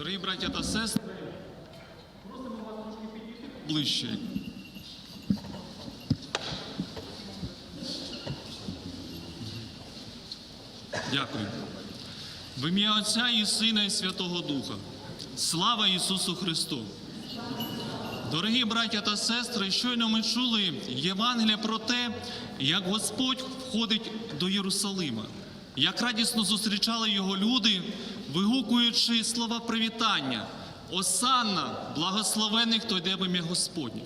Дорогі браття та сестри, просимо вас трошки підійти ближче. Дякую. В ім'я Отця і Сина і Святого Духа. Слава Ісусу Христу! Дорогі браття та сестри, щойно ми чули Євангелія про те, як Господь входить до Єрусалима, як радісно зустрічали його люди, вигукуючи слова привітання. Осанна, благословений, хто йде в ім'я Господнє.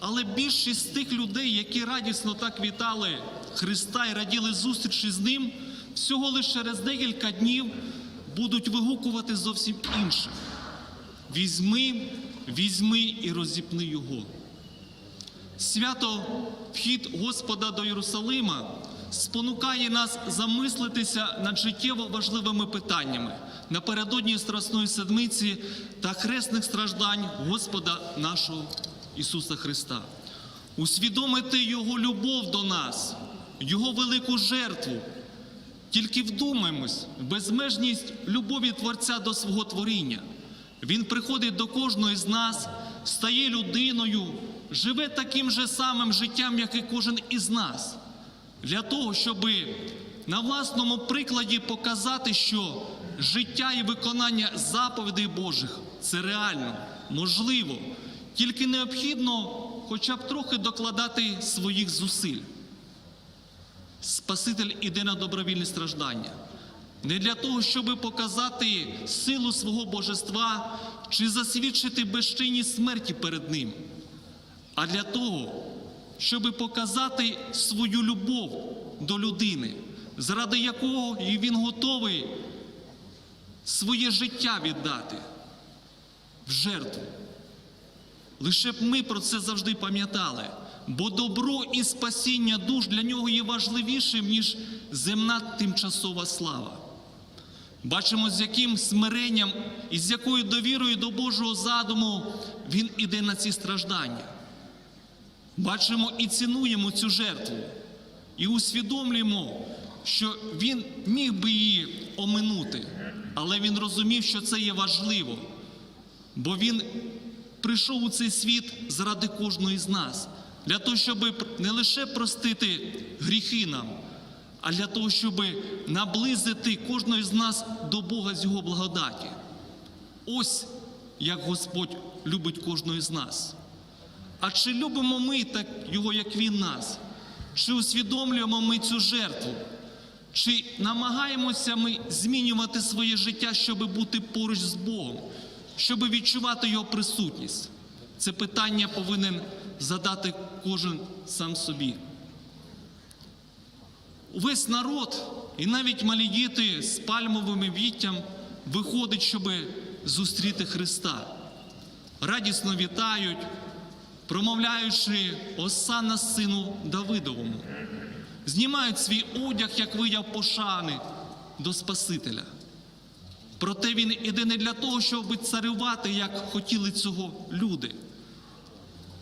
Але більшість тих людей, які радісно так вітали Христа і раділи зустрічі з Ним, всього лише через декілька днів будуть вигукувати зовсім інше. Візьми, візьми і розіпни його. Свято вхід Господа до Єрусалима спонукає нас замислитися над життєво важливими питаннями напередодні Страсної Седмиці та хресних страждань Господа нашого Ісуса Христа, усвідомити Його любов до нас, Його велику жертву. Тільки вдумаємось в безмежність любові Творця до свого творіння. Він приходить до кожної з нас, стає людиною, живе таким же самим життям, як і кожен із нас, для того, щоб на власному прикладі показати, що життя і виконання заповідей Божих це реально, можливо, тільки необхідно хоча б трохи докладати своїх зусиль. Спаситель іде на добровільні страждання. Не для того, щоб показати силу свого божества чи засвідчити безчинність смерті перед ним, а для того, щоб показати свою любов до людини, заради якого він готовий своє життя віддати в жертву. Лише б ми про це завжди пам'ятали, бо добро і спасіння душ для нього є важливішим, ніж земна тимчасова слава. Бачимо, з яким смиренням і з якою довірою до Божого задуму він іде на ці страждання. Бачимо і цінуємо цю жертву, і усвідомлюємо, що він міг би її оминути, але він розумів, що це є важливо, бо він прийшов у цей світ заради кожної з нас, для того, щоб не лише простити гріхи нам, а для того, щоб наблизити кожного з нас до Бога з Його благодаті. Ось як Господь любить кожного з нас. А чи любимо ми так Його, як Він нас? Чи усвідомлюємо ми цю жертву? Чи намагаємося ми змінювати своє життя, щоб бути поруч з Богом, щоб відчувати Його присутність? Це питання повинен задати кожен сам собі. Увесь народ, і навіть малі діти з пальмовим віттям виходить, щоб зустріти Христа. Радісно вітають, промовляючи Осана сину Давидовому. Знімають свій одяг, як вияв пошани до Спасителя. Проте він іде не для того, щоб царювати, як хотіли цього люди.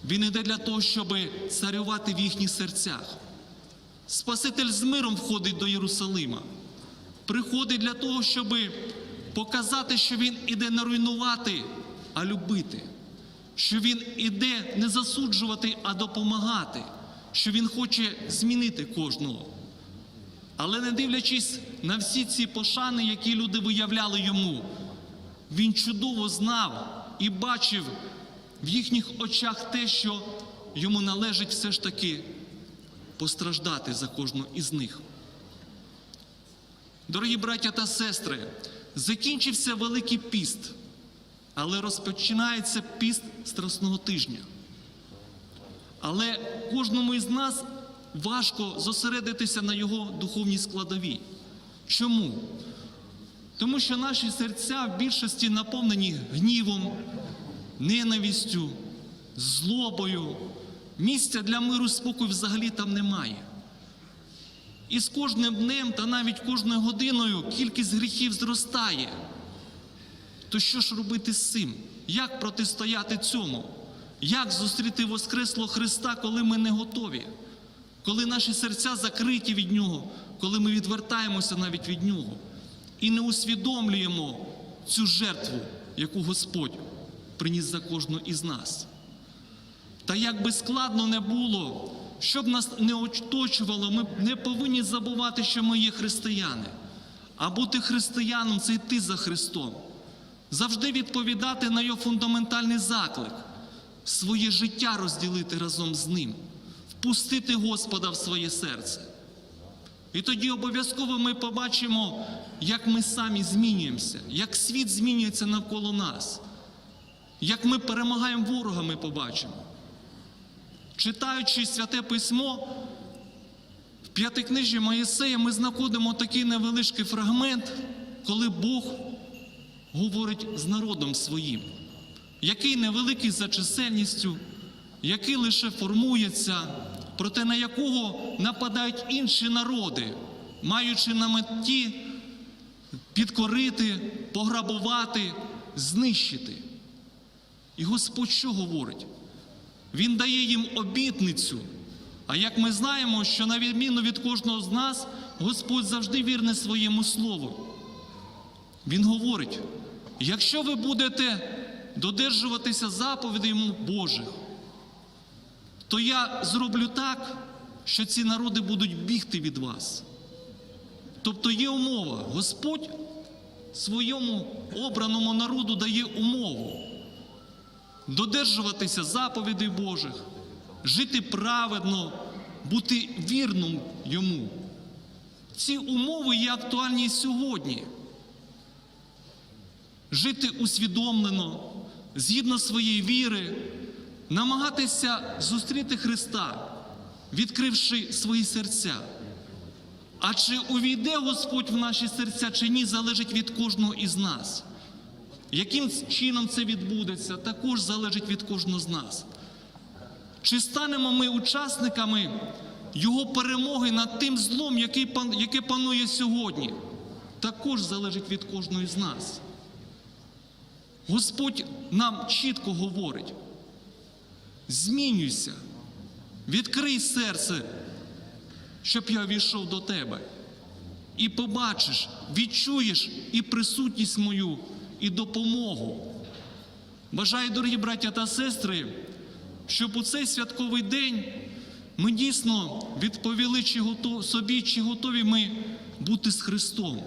Він іде для того, щоб царювати в їхніх серцях. Спаситель з миром входить до Єрусалима, приходить для того, щоб показати, що він іде не руйнувати, а любити, що він іде не засуджувати, а допомагати, що він хоче змінити кожного. Але не дивлячись на всі ці пошани, які люди виявляли йому, він чудово знав і бачив в їхніх очах те, що йому належить все ж таки постраждати за кожну із них. Дорогі браття та сестри, закінчився Великий піст, але розпочинається піст Страсного тижня. Але кожному із нас важко зосередитися на його духовній складовій. Чому? Тому що наші серця в більшості наповнені гнівом, ненавістю, злобою. Місця для миру і спокою взагалі там немає. І з кожним днем та навіть кожною годиною кількість гріхів зростає. То що ж робити з цим? Як протистояти цьому? Як зустріти Воскреслого Христа, коли ми не готові? Коли наші серця закриті від Нього, коли ми відвертаємося навіть від Нього і не усвідомлюємо цю жертву, яку Господь приніс за кожну із нас. Та як би складно не було, щоб нас не оточувало, ми не повинні забувати, що ми є християни. А бути християном це йти за Христом, завжди відповідати на його фундаментальний заклик, своє життя розділити разом з ним, впустити Господа в своє серце. І тоді обов'язково ми побачимо, як ми самі змінюємося, як світ змінюється навколо нас, як ми перемагаємо ворога, ми побачимо. Читаючи святе письмо, в п'ятикнижі Моїсея ми знаходимо такий невеличкий фрагмент, коли Бог говорить з народом своїм, який невеликий за чисельністю, який лише формується, проте на якого нападають інші народи, маючи на меті підкорити, пограбувати, знищити. І Господь що говорить? Він дає їм обітницю. А як ми знаємо, що на відміну від кожного з нас, Господь завжди вірний своєму слову. Він говорить: якщо ви будете додержуватися заповідей Божих, то я зроблю так, що ці народи будуть бігти від вас. Тобто є умова. Господь своєму обраному народу дає умову додержуватися заповідей Божих, жити праведно, бути вірним йому. Ці умови є актуальні сьогодні. Жити усвідомлено, згідно своєї віри, намагатися зустріти Христа, відкривши свої серця. А чи увійде Господь в наші серця, чи ні, залежить від кожного із нас. Яким чином це відбудеться, також залежить від кожного з нас. Чи станемо ми учасниками Його перемоги над тим злом, яке панує сьогодні, також залежить від кожного з нас. Господь нам чітко говорить: змінюйся, відкрий серце, щоб я війшов до тебе. І побачиш, відчуєш і присутність мою, і допомогу. Бажаю, дорогі браття та сестри, щоб у цей святковий день ми дійсно відповіли чи готов, собі, чи готові ми бути з Христом.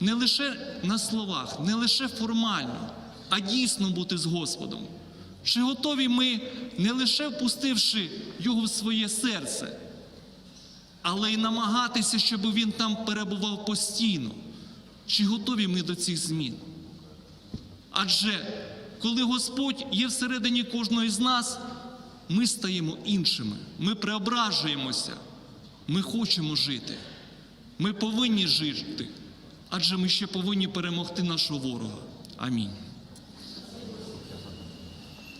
Не лише на словах, не лише формально, а дійсно бути з Господом. Чи готові ми, не лише впустивши Його в своє серце, але й намагатися, щоб він там перебував постійно. Чи готові ми до цих змін? Адже коли Господь є всередині кожного з нас, ми стаємо іншими, ми преображуємося, ми хочемо жити, ми повинні жити, адже ми ще повинні перемогти нашого ворога. Амінь.